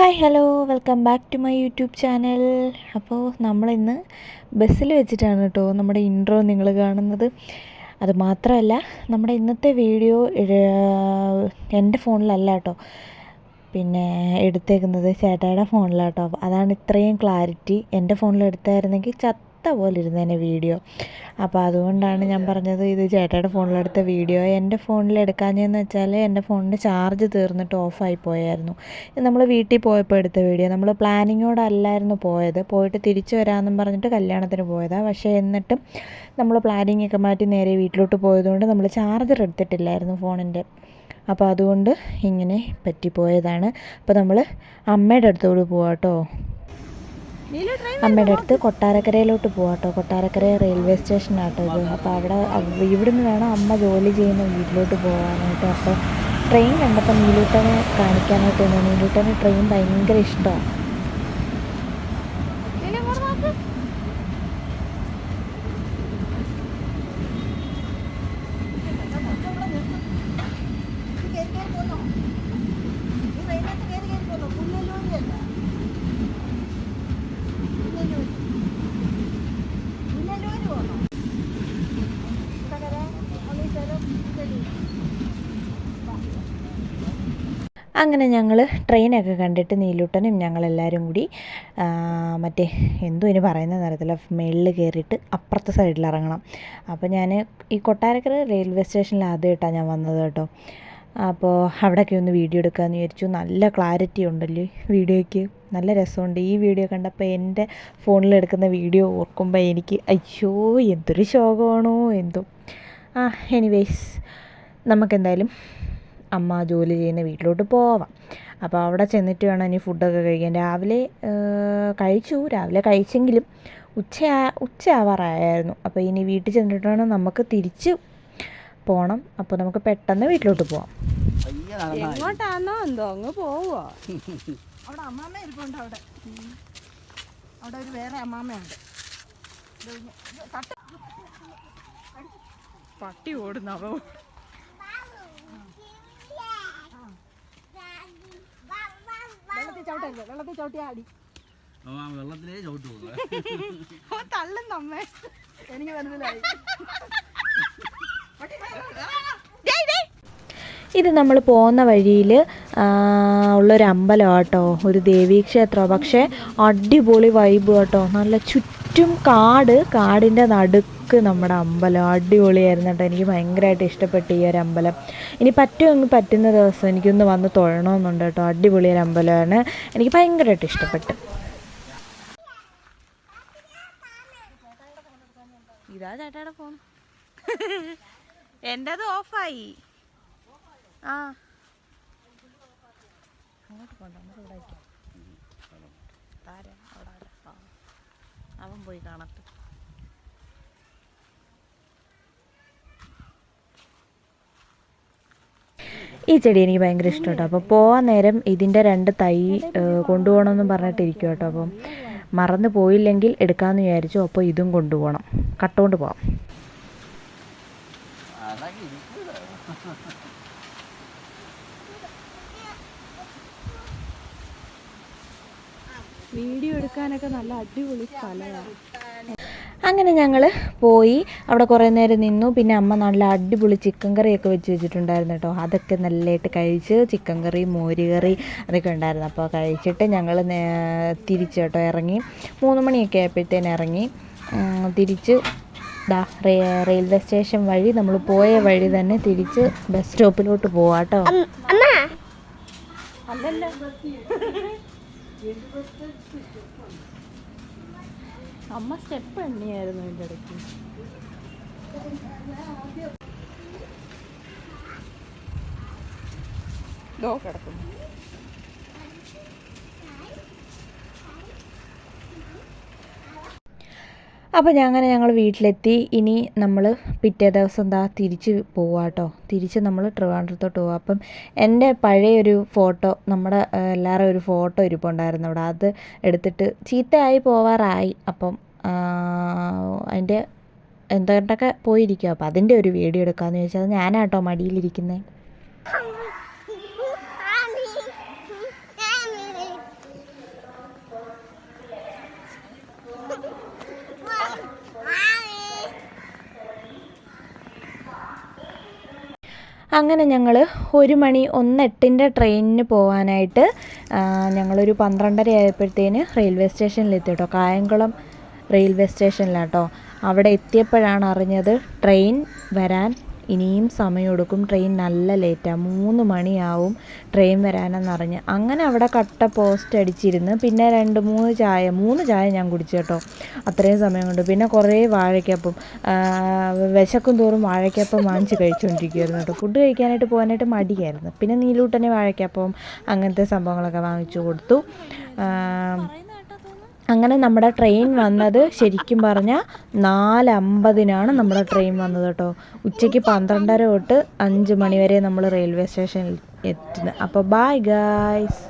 Hi hello. Welcome back to my YouTube channel. അപ്പോൾ നമ്മളിന്ന് ബസ്സിൽ വെച്ചിട്ടാണ് കേട്ടോ നമ്മുടെ ഇൻട്രോ നിങ്ങൾ കാണുന്നത്. അതുമാത്രമല്ല നമ്മുടെ ഇന്നത്തെ വീഡിയോ എന്റെ ഫോണിലല്ല കേട്ടോ. പിന്നെ എടുത്തേക്കുന്നത് ചേട്ടായുടെ ഫോണിലാട്ടോ. അതാണ് ഇത്രയും ക്ലാരിറ്റി. എന്റെ ഫോണിൽ എടുത്തായിരുന്നെങ്കിൽ ചത്ത പോലെ ഇരുന്നേനെ വീഡിയോ. അപ്പോൾ അതുകൊണ്ടാണ് ഞാൻ പറഞ്ഞത് ഇത് ചേട്ടയുടെ ഫോണിലെടുത്ത വീഡിയോ. എന്റെ ഫോണിൽ എടുക്കാഞ്ഞതെന്ന് വെച്ചാൽ എന്റെ ഫോണിന്റെ ചാർജ് തീർന്നിട്ട് ഓഫായി പോയായിരുന്നു. നമ്മൾ വീട്ടിൽ പോയപ്പോൾ എടുത്ത വീഡിയോ. നമ്മൾ പ്ലാനിങ്ങോടല്ലായിരുന്നു പോയത്. പോയിട്ട് തിരിച്ചു വരാമെന്നും പറഞ്ഞിട്ട് കല്യാണത്തിന് പോയതാണ് പക്ഷേ എന്നിട്ടും നമ്മൾ പ്ലാനിങ് ഒക്കെ മാറ്റി നേരെ വീട്ടിലോട്ട് പോയതുകൊണ്ട് നമ്മൾ ചാർജർ എടുത്തിട്ടില്ലായിരുന്നു ഫോണിന്റെ. അപ്പോൾ അതുകൊണ്ട് ഇങ്ങനെ പറ്റിപ്പോയതാണ്. അപ്പോൾ നമ്മൾ അമ്മയുടെ അടുത്തോട് പോവാം കേട്ടോ അമ്മയുടെ അടുത്ത് കൊട്ടാരക്കരയിലോട്ട് പോവാം കേട്ടോ കൊട്ടാരക്കര റെയിൽവേ സ്റ്റേഷനാട്ടോ ഇത്. അപ്പോൾ അവിടെ അവ- ഇവിടുന്ന് വേണം അമ്മ ജോലി ചെയ്യുന്ന വീട്ടിലോട്ട് പോകാനായിട്ട് അപ്പോൾ ട്രെയിൻ കണ്ടപ്പോൾ നീലൂട്ടനെ കാണിക്കാനായിട്ട് നീലൂട്ടന് ട്രെയിൻ ഭയങ്കര ഇഷ്ടമാണ് അങ്ങനെ ഞങ്ങൾ ട്രെയിനൊക്കെ കണ്ടിട്ട് നീലൂട്ടനും ഞങ്ങളെല്ലാവരും കൂടി മറ്റേ എന്തോ ഇനി പറയുന്ന അറിയത്തില്ല മേളിൽ കയറിയിട്ട് അപ്പുറത്തെ സൈഡിൽ ഇറങ്ങണം. അപ്പോൾ ഞാൻ ഈ കൊട്ടാരക്കര റെയിൽവേ സ്റ്റേഷനിൽ ആദ്യമായിട്ടാണ് ഞാൻ വന്നത് കേട്ടോ. അപ്പോൾ അവിടെയൊക്കെ ഒന്ന് വീഡിയോ എടുക്കാമെന്ന് വിചാരിച്ചു. നല്ല ക്ലാരിറ്റി ഉണ്ടല്ലേ വീഡിയോയ്ക്ക്. നല്ല രസമുണ്ട്. ഈ വീഡിയോ കണ്ടപ്പോൾ എന്റെ ഫോണിൽ എടുക്കുന്ന വീഡിയോ ഓർക്കുമ്പോൾ എനിക്ക് അയ്യോ എന്തൊരു ശോകമാണോ എന്തോ. ആ എനിവേസ് നമുക്കെന്തായാലും അമ്മ ജോലി ചെയ്യുന്ന വീട്ടിലോട്ട് പോവാം. അപ്പോൾ അവിടെ ചെന്നിട്ട് വേണം ഇനി ഫുഡൊക്കെ കഴിക്കാൻ. രാവിലെ കഴിച്ചു. രാവിലെ കഴിച്ചെങ്കിലും ഉച്ച ഉച്ച ആവാറായിരുന്നു. അപ്പോൾ ഇനി വീട്ടിൽ ചെന്നിട്ട് വേണം നമുക്ക് തിരിച്ച് പോണം. അപ്പോൾ നമുക്ക് പെട്ടെന്ന് വീട്ടിലോട്ട് പോവാം. എങ്ങോട്ടാണോ എന്തോ അങ്ങ് പോവോ. അവിടെ അമ്മാമ്മ ഇരിപ്പുണ്ട് അവിടെ. അവിടെ ഒരു വേറെ അമ്മാമ്മയുണ്ട്. പട്ടി ഓടുന്നു വെള്ളത്തിൽ വെള്ളത്തിൽ ചവിട്ടിയാ അടി. ആ വെള്ളത്തിലേ ചവിട്ടു പോകുക തള്ളുന്നമ്മേ എനിക്ക് മനസ്സിലായി. ഇത് നമ്മൾ പോകുന്ന വഴിയിൽ ഉള്ളൊരു അമ്പലം കേട്ടോ ഒരു ദേവീക്ഷേത്രമാണ് പക്ഷേ അടിപൊളി വൈബ് കേട്ടോ നല്ല ചുറ്റും കാട് കാടിന്റെ നടുക്ക് നമ്മുടെ അമ്പലം. അടിപൊളിയായിരുന്നു കേട്ടോ. എനിക്ക് ഭയങ്കരമായിട്ട് ഇഷ്ടപ്പെട്ടു ഈ ഒരു അമ്പലം. ഇനി പറ്റുമെങ്കിൽ പറ്റുന്ന ദിവസം എനിക്കൊന്ന് വന്ന് തൊഴണമെന്നുണ്ട് കേട്ടോ. അടിപൊളി ഒരു അമ്പലമാണ്. എനിക്ക് ഭയങ്കരമായിട്ട് ഇഷ്ടപ്പെട്ടു. ഇതാ ചേട്ടാ ഫോൺ എന്റേത് ഓഫായി. ആ. അങ്ങോട്ട് പോകണ്ട നമുക്ക് ഇവിടെ വയ്ക്കാം താരം അവിടെ. ആ. അവൻ പോയി കാണട്ടെ. ഈ ചെടി എനിക്ക് ഭയങ്കര ഇഷ്ടം കേട്ടോ അപ്പോൾ പോകാൻ നേരം ഇതിന്റെ രണ്ട് തൈ കൊണ്ടുപോകണമെന്നും പറഞ്ഞിട്ടിരിക്കും കേട്ടോ അപ്പം മറന്നു പോയില്ലെങ്കിൽ എടുക്കാമെന്ന് വിചാരിച്ചു. അപ്പോൾ ഇതും കൊണ്ടുപോകണം. കട്ടുകൊണ്ട് പോവാം. വീഡിയോ എടുക്കാനൊക്കെ നല്ല അടിപൊളി സ്ഥലമാണ്. അങ്ങനെ ഞങ്ങൾ പോയി അവിടെ കുറേ നേരം നിന്നു. പിന്നെ അമ്മ നല്ല അടിപൊളി ചിക്കൻ കറിയൊക്കെ വെച്ച് വെച്ചിട്ടുണ്ടായിരുന്നു കേട്ടോ. അതൊക്കെ നല്ലതായിട്ട് കഴിച്ച് ചിക്കൻ കറി മോര് കറി അതൊക്കെ ഉണ്ടായിരുന്നു. അപ്പോൾ കഴിച്ചിട്ട് ഞങ്ങൾ തിരിച്ച് കേട്ടോ ഇറങ്ങി. മൂന്ന് മണിയൊക്കെ ആയപ്പോഴത്തേന് ഇറങ്ങി. തിരിച്ച് ദാ റെയിൽവേ സ്റ്റേഷൻ വഴി നമ്മൾ പോയ വഴി തന്നെ തിരിച്ച് ബസ് സ്റ്റോപ്പിലോട്ട് പോവാട്ടോ കേട്ടോ. അമ്മ സ്റ്റെപ്പ് എണ്ണിയായിരുന്നു എന്റെ ഇടയ്ക്ക്. ദോ കിടക്കുന്നു. അപ്പോൾ അങ്ങനെ ഞങ്ങൾ വീട്ടിലെത്തി. ഇനി നമ്മൾ പിറ്റേ ദിവസം എന്താ തിരിച്ച് പോവാം കേട്ടോ തിരിച്ച് നമ്മൾ ട്രിവാൻഡ്രത്തോട്ട് പോവാം. അപ്പം എന്റെ പഴയൊരു ഫോട്ടോ നമ്മുടെ എല്ലാവരും ഒരു ഫോട്ടോ ഇരിപ്പുണ്ടായിരുന്നു അവിടെ. അത് എടുത്തിട്ട് ചീത്തയായി പോവാറായി. അപ്പം അതിന്റെ എന്തൊക്കെ പോയിരിക്കുക അപ്പം അതിന്റെ ഒരു വീഡിയോ എടുക്കാമെന്ന് ചോദിച്ചാൽ ഞാനാട്ടോ മടിയിലിരിക്കുന്നത് അങ്ങനെ ഞങ്ങൾ ഒരു മണി ഒന്നെട്ടിന്റെ ട്രെയിനിന് പോകാനായിട്ട് ഞങ്ങളൊരു പന്ത്രണ്ടര ആയപ്പോഴത്തേന് റെയിൽവേ സ്റ്റേഷനിലെത്തി കേട്ടോ കായംകുളം റെയിൽവേ സ്റ്റേഷനിലാട്ടോ. അവിടെ എത്തിയപ്പോഴാണ് അറിഞ്ഞത് ട്രെയിൻ വരാൻ ഇനിയും സമയമെടുക്കും. ട്രെയിൻ നല്ല ലേറ്റാണ് മൂന്ന് മണിയാവും ട്രെയിൻ വരാനെന്നറിഞ്ഞ് അങ്ങനെ അവിടെ കട്ട പോസ്റ്റ് അടിച്ചിരുന്ന് പിന്നെ രണ്ട് മൂന്ന് ചായ മൂന്ന് ചായ ഞാൻ കുടിച്ചു കേട്ടോ. അത്രയും സമയം കൊണ്ട്. പിന്നെ കുറേ വാഴയ്ക്കപ്പം വിശക്കും തോറും വാഴയ്ക്കപ്പം വാങ്ങിച്ച് കഴിച്ചുകൊണ്ടിരിക്കുമായിരുന്നു കേട്ടോ. ഫുഡ് കഴിക്കാനായിട്ട് പോകാനായിട്ട് മടിയായിരുന്നു. പിന്നെ നീലൂട്ടനെ വാഴയ്ക്കപ്പം അങ്ങനത്തെ സംഭവങ്ങളൊക്കെ വാങ്ങിച്ചു കൊടുത്തു. അങ്ങനെ നമ്മുടെ ട്രെയിൻ വന്നത് ശരിക്കും പറഞ്ഞാൽ നാല് അമ്പതിനാണ് നമ്മുടെ ട്രെയിൻ വന്നത് കേട്ടോ. ഉച്ചയ്ക്ക് പന്ത്രണ്ടര തൊട്ട് അഞ്ച് മണിവരെ നമ്മൾ റെയിൽവേ സ്റ്റേഷനിൽ എത്തുന്നത് അപ്പോൾ ബായ് ഗായ്സ്